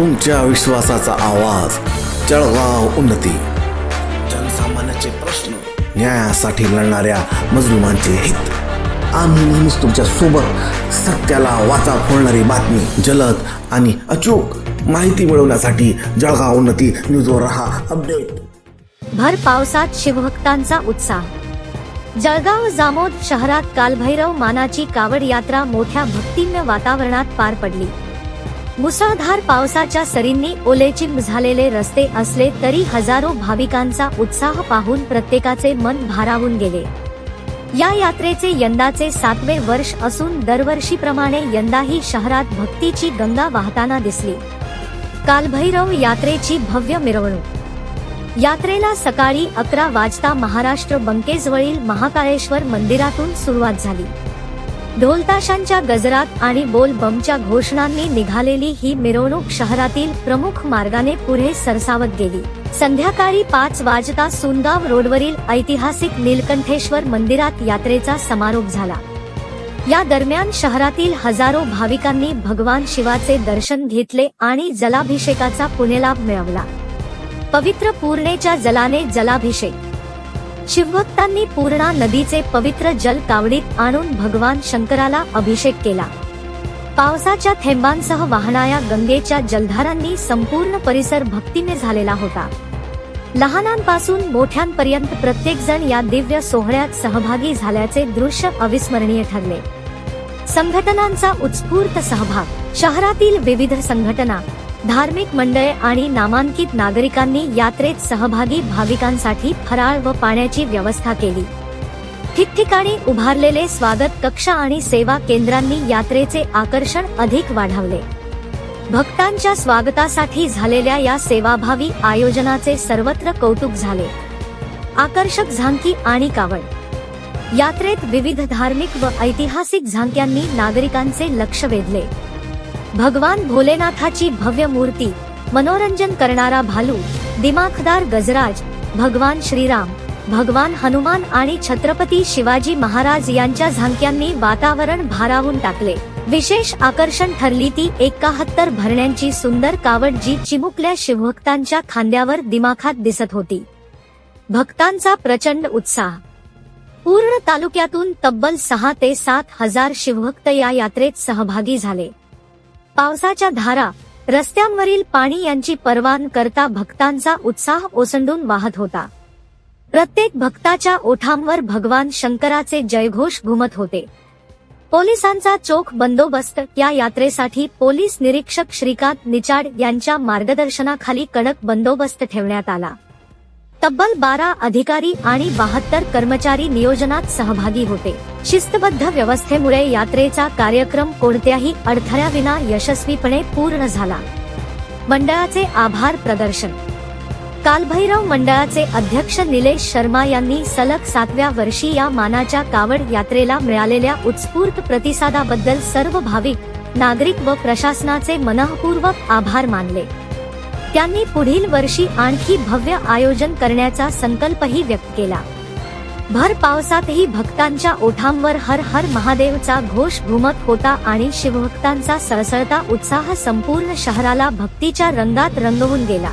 तुमच्या विश्वासाचा आवाज. जळगाव उन्नती. जनसामान्याचे प्रश्न न्यायासाठी लढणाऱ्या मजलुमांचे हित. आम्ही नेहमीच तुमच्यासोबत सत्याला वाचा फोडणारी बातमी जलद आणि अचूक माहिती मिळवण्यासाठी जळगाव उन्नती न्यूजवर रहा अपडेट. भर पावसात शिवभक्तांचा उत्साह. जळगाव जामोद शहरात कालभैरव मानाची कावड यात्रा मोठ्या भक्तिम्य वातावरणात पार पडली. मुसळधार पावसाच्या सरींनी ओलेचिंब झालेले रस्ते असले तरी हजारो भाविकांचा उत्साह पाहून प्रत्येकाचे मन भारावून गेले. या यात्रेचे यंदाचे सातवे वर्ष असून दरवर्षीप्रमाणे यंदाही शहरात भक्तीची गंगा वाहताना दिसली. कालभैरव यात्रेची भव्य मिरवणूक. यात्रेला सकाळी अकरा वाजता महाराष्ट्र बंकेजवळील महाकाळेश्वर मंदिरातून सुरुवात झाली. ढोलताशांच्या गजरात आणि बोलबमच्या घोषणांनी निघालेली ही मिरवणूक शहरातील प्रमुख मार्गाने पुढे सरसावत गेली. संध्याकाळी पाच वाजता सुनगाव रोडवरील ऐतिहासिक नीलकंठेश्वर मंदिरात यात्रेचा समारोप झाला. या दरम्यान शहरातील हजारो भाविकांनी भगवान शिवाचे दर्शन घेतले आणि जलाभिषेकाचा पुण्यलाभ मिळवला. पवित्र पूर्णेच्या जलाने जलाभिषेक शिवभक्तांनी पूर्णा नदीचे पवित्र जल कावडीत आणून भगवान शंकराला अभिषेक केला. पावसाच्या थेंबांसह वाहणाऱ्या गंगेच्या जलधारांनी संपूर्ण परिसर भक्तीने झालेला होता. लहानांपासून मोठ्यांपर्यंत प्रत्येक जण या दिव्य सोहळ्यात सहभागी झाल्याचे दृश्य अविस्मरणीय ठरले. संघटनांचा उत्स्फूर्त सहभाग शहरातील विविध संघटना धार्मिक मंडळे आणि नामांकित नागरिकांनी यात्रेत सहभागी भाविकांसाठी फराळ व पाण्याची व्यवस्था केली. ठिकठिकाणी उभारलेले स्वागत कक्ष आणि सेवा केंद्रांनी यात्रेचे आकर्षण अधिक वाढवले. भक्तांच्या स्वागतासाठी झालेल्या या सेवाभावी आयोजनाचे सर्वत्र कौतुक झाले. आकर्षक झांकी आणि कावड. यात्रेत विविध धार्मिक व ऐतिहासिक झांक्यांनी नागरिकांचे लक्ष वेधले. भगवान भोलेनाथाची भव्य मूर्ती मनोरंजन करणारा भालू दिमाखदार गजराज भगवान श्रीराम भगवान हनुमान आणि छत्रपती शिवाजी महाराज यांच्या झांक्यांनी वातावरण भारावून टाकले. विशेष आकर्षण ठरली ती एकाहत्तर भरण्यांची सुंदर कावड जी चिमुकल्या शिवभक्तांच्या खांद्यावर दिमाखात दिसत होती. भक्तांचा प्रचंड उत्साह. पूर्ण तालुक्यातून तब्बल सहा ते सात हजार शिवभक्त या यात्रेत सहभागी झाले. पावसाच्या धारा रस्त्यांवरील पाणी यांची परवान करता भक्तांचा उत्साह ओसंडून वाहत होता. प्रत्येक भक्ताच्या ओठांवर भगवान शंकराचे जयघोष घुमत होते. पोलिसांचा चोख बंदोबस्त या यात्रेसाठी पोलीस निरीक्षक श्रीकांत निचाड यांच्या मार्गदर्शनाखाली कडक बंदोबस्त ठेवण्यात आला. तब्बल बारा अधिकारी आणि बहात्तर कर्मचारी नियोजनात सहभागी होते. शिस्तबद्ध व्यवस्थेमुळे यात्रेचा कार्यक्रम कोणत्याही अडथळ्याविना यशस्वीपणे पूर्ण झाला. मंडळाचे आभार प्रदर्शन. कालभैरव मंडळाचे अध्यक्ष निलेश शर्मा यांनी सलग सातव्या वर्षी या मानाच्या कावड यात्रेला मिळालेल्या उत्स्फूर्त प्रतिसादाबद्दल सर्व भाविक नागरिक व प्रशासनाचे मनःपूर्वक आभार मानले. त्यांनी पुढील वर्षी आणखी भव्य आयोजन करण्याचा संकल्पही व्यक्त केला. भर पावसातही भक्तांच्या ओठांवर हर हर महादेवचा घोष घुमत होता आणि शिवभक्तांचा सळसळता उत्साह संपूर्ण शहराला भक्तीच्या रंगात रंगवून गेला.